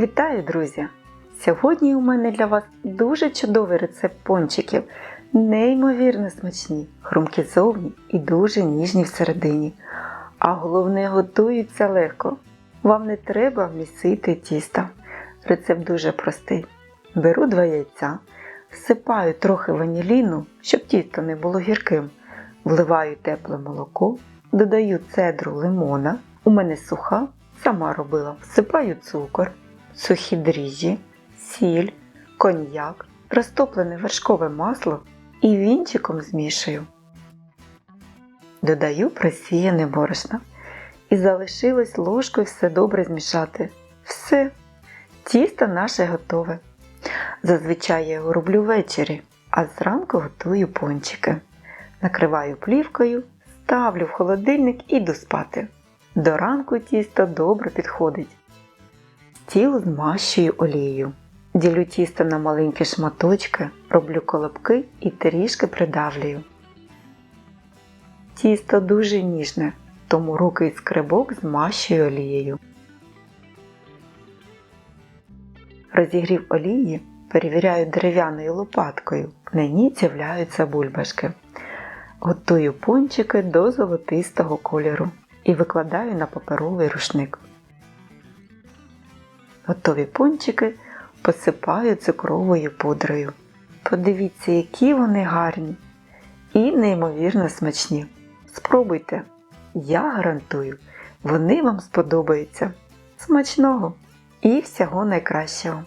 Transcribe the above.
Вітаю, друзі! Сьогодні у мене для вас дуже чудовий рецепт пончиків. Неймовірно смачні, хрумкі зовні і дуже ніжні всередині. А головне готуються легко. Вам не треба місити тісто. Рецепт дуже простий. Беру два яйця, всипаю трохи ваніліну, щоб тісто не було гірким. Вливаю тепле молоко, додаю цедру лимона. У мене суха, сама робила. Всипаю цукор, сухі дріжджі, сіль, коньяк, розтоплене вершкове масло і вінчиком змішую. Додаю просіяне борошно. І залишилось ложкою все добре змішати. Все, тісто наше готове. Зазвичай я його роблю ввечері, а зранку готую пончики. Накриваю плівкою, ставлю в холодильник і йду спати. До ранку тісто добре підходить. Стіл змащую олією. Ділю тісто на маленькі шматочки, роблю колобки і трішки придавлюю. Тісто дуже ніжне, тому руки і скрибок змащую олією. Розігрів олії, перевіряю дерев'яною лопаткою. На ній з'являються бульбашки. Готую пончики до золотистого кольору і викладаю на паперовий рушник. Готові пончики посипаю цукровою пудрою. Подивіться, які вони гарні і неймовірно смачні. Спробуйте, я гарантую, вони вам сподобаються. Смачного і всього найкращого!